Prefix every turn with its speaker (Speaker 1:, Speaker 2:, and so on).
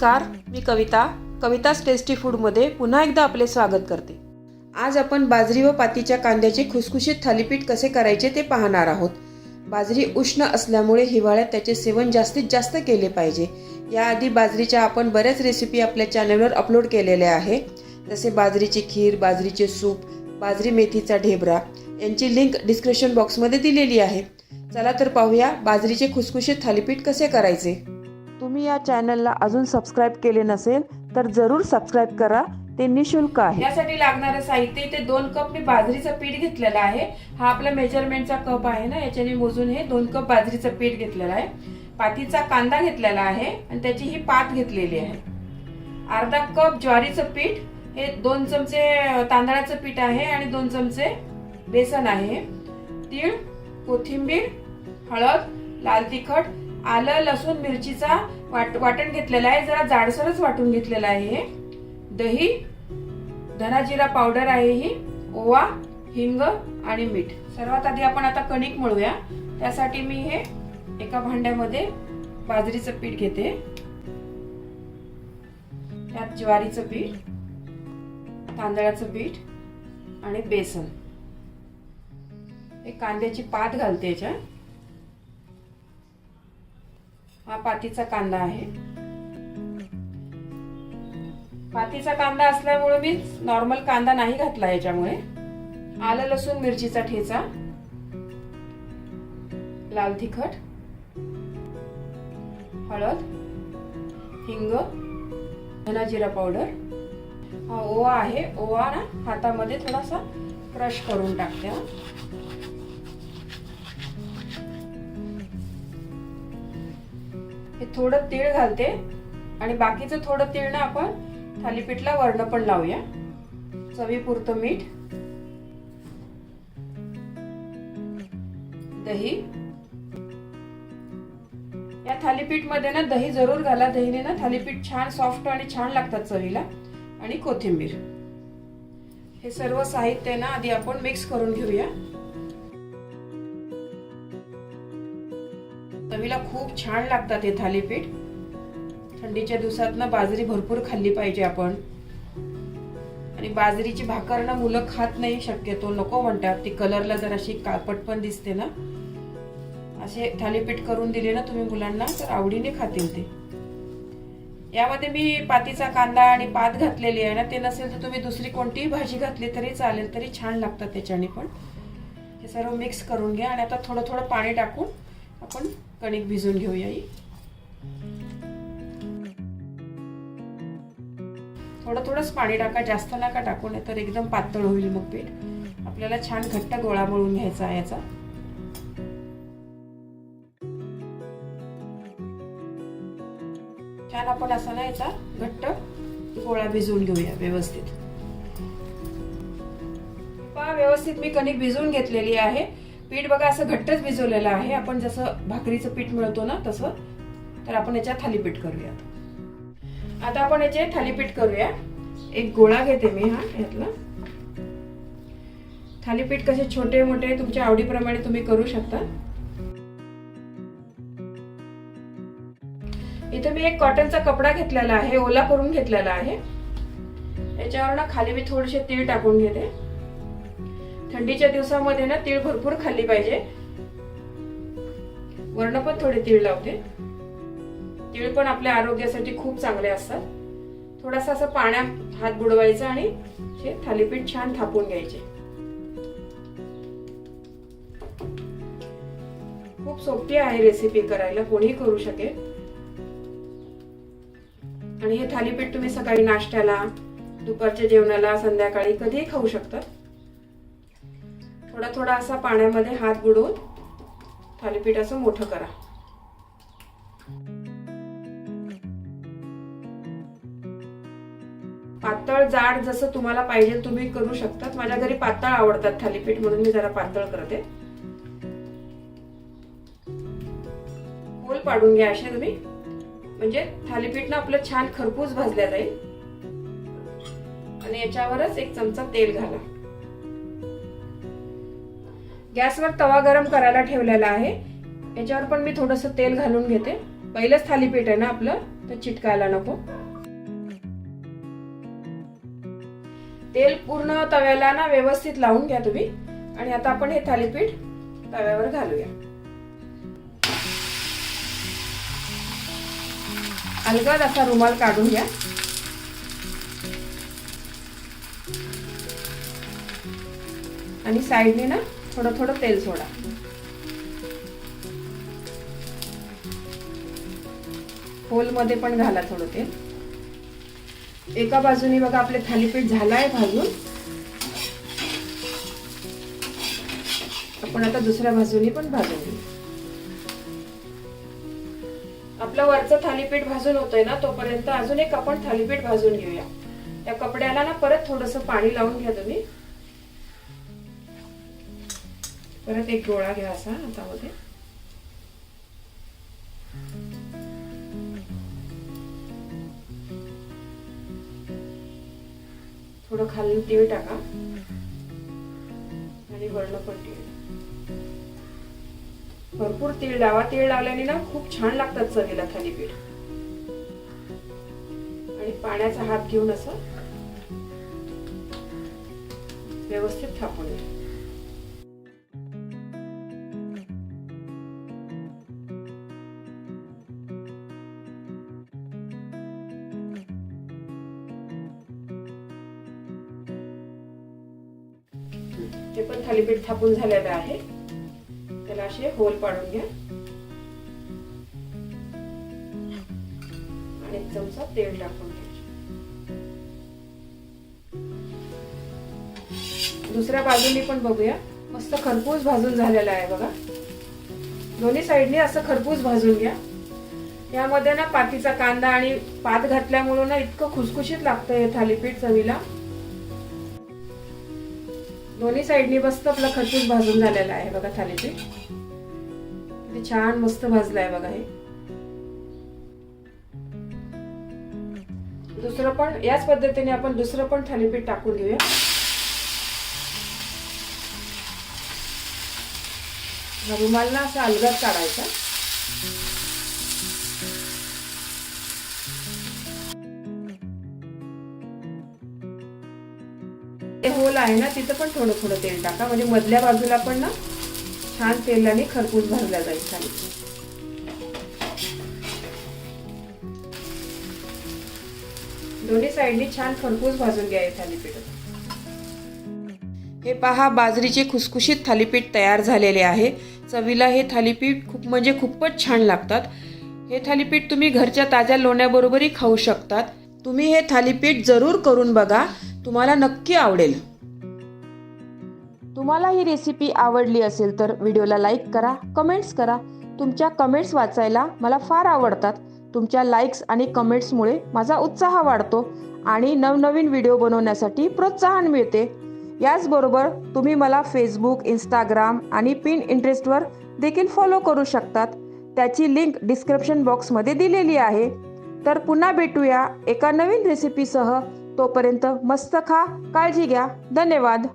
Speaker 1: नमस्कार मी कविता. कविताज टेस्टी फूडमध्ये पुन्हा एकदा आपले स्वागत करते. आज आपण बाजरी व पातीच्या कांद्याचे खुसखुशीत थालीपीठ कसे करायचे ते पाहणार आहोत. बाजरी उष्ण असल्यामुळे हिवाळ्यात त्याचे सेवन जास्तीत जास्त केले पाहिजे. याआधी बाजरीच्या आपण बऱ्याच रेसिपी आपल्या चॅनलवर अपलोड केलेल्या आहे जसे बाजरीची खीर बाजरीचे सूप बाजरी मेथीचा ढेबरा. यांची लिंक डिस्क्रिप्शन बॉक्समध्ये दिलेली आहे. चला तर पाहूया बाजरीचे खुसखुशीत थालीपीठ कसे करायचे. तुम्ही या चॅनलला अजून सबस्क्राईब केले नसेल तर जरूर सबस्क्राईब करा. ते निशुल्क आहे.
Speaker 2: यासाठी लागणारं साहित्य इथे दोन कप मी बाजरीचं पीठ घेतलेलं आहे. हा आपला मेजरमेंटचा कप आहे ना याच्याने मोजून हे दोन कप बाजरीचं पीठ घेतलेलं आहे. पातीचा कांदा घेतलेला आहे आणि त्याची ही पात घेतलेली आहे. अर्धा कप ज्वारीचं पीठ हे दोन चमचे तांदळाचं पीठ आहे आणि दोन चमचे बेसन आहे. तीळ कोथिंबीर हळद लाल तिखट आलं लसूण मिरचीचा वाट वाटण घेतलेला आहे. जरा जाडसरच वाटून घेतलेला आहे हे. दही धना जिरा पावडर आहे ही ओवा हिंग आणि मीठ. सर्वात आधी आपण आता कणिक मळूया. त्यासाठी मी हे एका भांड्यामध्ये बाजरीचं पीठ घेते. त्यात ज्वारीचं पीठ तांदळाचं पीठ आणि बेसन. हे कांद्याची पात घालते याच्यात. हा पातीचा कांदा आहे. पातीचा कांदा असल्यामुळे मी नॉर्मल कांदा नाही घातला याच्यामुळे. आलं लसूण मिरचीचा ठेचा. लाल तिखट. हळद. हिंग. धना जिरा पावडर. हा ओवा आहे. ओवा ना हातामध्ये थोडासा क्रश करून टाकते थोडं तीळ घालते आणि बाकीचं थोडं तीळ ना आपण थालीपीठला वर्ण पण लावूया. चवीपुरतं मीठ दही. या थालीपीठमध्ये ना दही जरूर घाला. दहीने ना थालीपीठ छान सॉफ्ट आणि छान लागतात चवीला. आणि कोथिंबीर. हे सर्व साहित्य ना आधी आपण मिक्स करून घेऊया. चवीला खूप छान लागतात हे थालीपीठ. थंडीच्या दिवसात ना बाजरी भरपूर खाल्ली पाहिजे आपण. आणि बाजरीची भाकर ना मुलं खात नाही शक्यतो नको म्हणतात. ती कलरला जराशी काळपट पण दिसते ना असे थालीपीठ करून दिले ना तुम्ही मुलांना तर आवडीने खातील ते. यामध्ये मी पातीचा कांदा आणि पात घातलेली आहे ना ते नसेल तर तुम्ही दुसरी कोणतीही भाजी घातली तरी चालेल तरी छान लागतात त्याच्याने पण. हे सर्व मिक्स करून घ्या आणि आता थोडं थोडं पाणी टाकून आपण कणिक भिजून घेऊया ही. थोडं थोडंच पाणी टाका जास्त नका टाकू नाही तर एकदम पातळ होईल मग पीठ. आपल्याला छान घट्ट गोळा मळून घ्यायचा आहे याचा. छान आपण असा ना याचा घट्ट गोळा भिजवून घेऊया व्यवस्थित. पहा व्यवस्थित मी कणिक भिजवून घेतलेली आहे. पीठ बघा असं घट्टच भिजवलेलं आहे. आपण जसं भाकरीचं पीठ मिळतो ना तसं तर आपण याच्यात थालीपीठ करूया. आता आपण याचे थालीपीठ करूया. एक गोळा घेते मी हा यातला. थालीपीठ कसे छोटे मोठे तुमच्या आवडीप्रमाणे तुम्ही करू शकता. इथे मी एक कॉटनचा कपडा घेतलेला आहे ओला करून घेतलेला आहे. याच्यावर ना खाली मी थोडेसे तीळ टाकून घेते. थंडीच्या दिवसामध्ये ना तीळ भरपूर खाल्ली पाहिजे. वर्ण पण थोडे तीळ लावते. तीळ पण आपल्या आरोग्यासाठी खूप चांगले असतात. थोडासा असं पाण्यात हात बुडवायचा आणि हे थालीपीठ छान थापून घ्यायचे. खूप सोपी आहे रेसिपी करायला कोणीही करू शकेल. आणि हे थालीपीठ तुम्ही सकाळी नाश्त्याला दुपारच्या जेवणाला संध्याकाळी कधीही खाऊ शकता. थोडा थोडा असा पाण्यामध्ये हात बुडवून थालीपीठ असं मोठं करा. पातळ जाड जसं तुम्हाला पाहिजे तुम्ही करू शकतात. माझ्या घरी पातळ आवडतात थालीपीठ म्हणून मी जरा पातळ करते. होल पाडून घ्या असे तुम्ही. म्हणजे थालीपीठ ना आपलं छान खरपूस भाजल्या जाईल. आणि याच्यावरच एक चमचा तेल घाला. गॅसवर तवा गरम करायला ठेवलेला आहे. याच्यावर पण मी थोडस तेल घालून घेते. पहिलंच थालीपीठ आहे ना आपलं तर चिटकायला नको. तेल पूर्ण तव्याला ना व्यवस्थित लावून घ्या तुम्ही. आणि आता आपण हे थालीपीठ तव्यावर घालूया. अलगद असा रुमाल काढून घ्या. आणि साईडने ना थोडं थोडं तेल सोडा. होलमध्ये पण घाला थोडं तेल. एका बाजूने बघा आपले थालीपीठ झालाय भाजून. आपण आता दुसऱ्या बाजूने पण भाजून घेऊ. आपलं वरचं थालीपीठ भाजून होतंय ना तोपर्यंत अजून एक आपण थालीपीठ भाजून घेऊया. त्या कपड्याला ना परत थोडस पाणी लावून घ्या तुम्ही. परत एक गोळा घ्या असा हातामध्ये. थोडं खाली तीळ टाका. आणि वरण पण तीळ. भरपूर तीळ लावा. तीळ लावल्याने ना खूप छान लागतात चवीला थालीपीठ. आणि पाण्याचा हात घेऊन असं व्यवस्थित थापून घ्या. ते पण थालीपीठ थापून झालेलं आहे त्याला असे होल पाडून घ्या. आणि चमचा तेल टाकून घ्या दुसऱ्या बाजूनी पण बघूया. मस्त खरपूस भाजून झालेला आहे बघा. दोन्ही साईडने असं खरपूस भाजून घ्या. यामध्ये ना पातीचा कांदा आणि पात घातल्यामुळं ना इतकं खुसखुशीत लागतं हे थालीपीठ चवीला. दोन्ही साईडनी मस्त आपला खरपूस भाजून झालेला आहे बघा थालीपीठ. किती छान मस्त भाजलं आहे बघा हे. दुसरं पण याच पद्धतीने आपण दुसरं पण थालीपीठ टाकून घेऊया. रुमालला असा अलगद काढायचा. ते होल आहे ना तिथं पण थोडं थोडं तेल टाका. म्हणजे मधल्या बाजूला पण ना छान तेलाने खरपूस भरल्या जाईल खाली. दोन्ही साईडनी छान खरपूस भाजून घ्या थालीपीठ.
Speaker 1: हे पहा बाजरीचे खुसखुशीत थालीपीठ तयार झालेले आहे. चवीला हे थालीपीठ खूप म्हणजे खूपच छान लागतात. हे थालीपीठ तुम्ही घरच्या ताज्या लोण्याबरोबरही खाऊ शकतात. तुम्ही हे थालीपीठ जरूर करून बघा. तुम्हाला नक्की आवडेल. तुम्हाला ही रेसिपी आवडली असेल तर व्हिडिओला लाईक करा कमेंट्स करा. तुमच्या कमेंट्स वाचायला मला फार आवडतात. तुमच्या लाईक्स आणि कमेंट्समुळे माझा उत्साह वाढतो आणि नवनवीन व्हिडिओ बनवण्यासाठी प्रोत्साहन मिळते. याचबरोबर तुम्ही मला फेसबुक इंस्टाग्राम आणि पिन इंटरेस्टवर देखील फॉलो करू शकतात. त्याची लिंक डिस्क्रिप्शन बॉक्समध्ये दिलेली आहे. तर पुन्हा भेटूया एका नवीन रेसिपीसह तोपर्यंत मस्त खा काळजी घ्या. धन्यवाद.